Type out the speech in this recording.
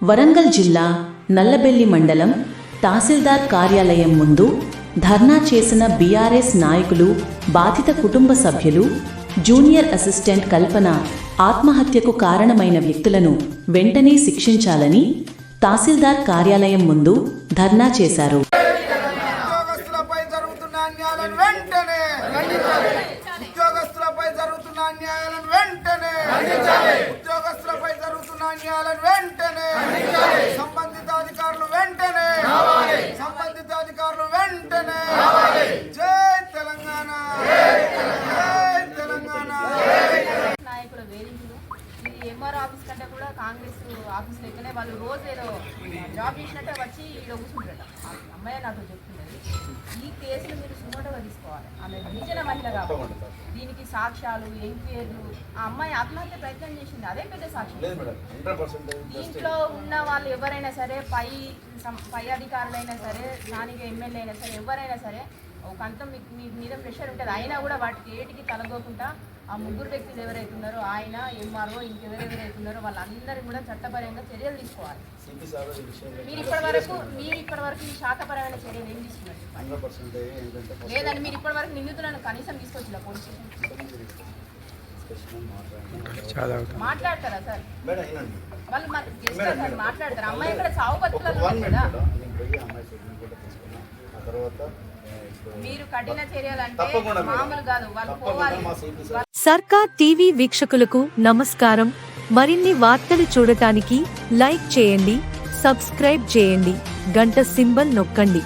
వరంగల్ జిల్లా నల్లబెల్లి మండలం తహసీల్దార్ కార్యాలయం ముందు ధర్నా చేసిన బీఆర్ఎస్ నాయకులు బాధిత కుటుంబ సభ్యులు జూనియర్ అసిస్టెంట్ కల్పన ఆత్మహత్యకు కారణమైన వ్యక్తులను వెంటనే శిక్షించాలని తహసీల్దార్ కార్యాలయం ముందు ధర్నా చేశారు. ఉద్యోగస్తులపై జరుగుతున్న అన్యాయాలను వెంటనే ఉద్యోగస్తులపై జరుగుతున్న అన్యాయాలను వెంటనే ఉద్యోగస్తులపై జరుగుతున్న అన్యాయాలను వెంటనే సంబంధిత అధికారులు వెంటనే సంబంధిత అధికారులు వెంటనే ఇది ఎంఆర్ ఆఫీస్ కంటే కూడా కాంగ్రెస్ ఆఫీస్ లెక్కనే వాళ్ళు రోజు ఏదో జాబ్ చేసినట్టే వచ్చి కూర్చుంటారట. అమ్మాయి నాతో చెప్తున్నది ఈ కేసులు మీరు సుమోటోగా తీసుకోవాలి. ఆమె గిరిజన మహిళ కాబట్టి దీనికి సాక్ష్యాలు ఎంక్వైర్లు. ఆ అమ్మాయి ఆత్మహత్య ప్రయత్నం చేసింది అదే పెద్ద సాక్ష్యం. దీంట్లో ఉన్న వాళ్ళు ఎవరైనా సరే పై పై అధికారులైనా సరే స్థానిక ఎమ్మెల్యే అయినా సరే ఎవరైనా సరే ఒక అంతం మీకు మీ మీద ప్రెషర్ ఉంటుంది. అయినా కూడా వాటికి ఏటికి తలగోకుండా ఆ ముగ్గురు వ్యక్తులు ఎవరైతే ఉన్నారో ఆయన ఎంఆర్ఓ ఇంకెవరెవరైతే ఉన్నారో వాళ్ళందరూ కూడా చట్టపరంగా చర్యలు తీసుకోవాలి. సిపి సార్ ఈ విషయం మీరు ఇప్పటి వరకు మీరు ఇప్పటి వరకు ఈ శాఖపరమైన చర్యలు ఏం తీసుకున్నారు లేదండి మీరు ఇప్పటి వరకు నిందితులను కనీసం తీసుకొచ్చిన పోలీస్ మాట్లాడతారా సార్? వాళ్ళు మాట్లాడతారు? అమ్మాయి ఇక్కడ ఉంది మినిట్ కదా మేడం నేను పోయి అమ్మాయి స్టేట్మెంట్ కూడా తీసుకున్నా ఆ తర్వాత ఏ, ఇప్పుడు మీరు కఠిన చర్యలు అంటే తప్పకుండా మేడం. మామూలు కాదు. వాళ్ళు తప్పకుండా పోవాలి. మా సిపి సార్. సర్కార్ టీవీ వీక్షకులకు నమస్కారం. మరిన్ని వార్తలు చూడటానికి లైక్ చేయండి సబ్స్క్రైబ్ చేయండి గంట సింబల్ నొక్కండి.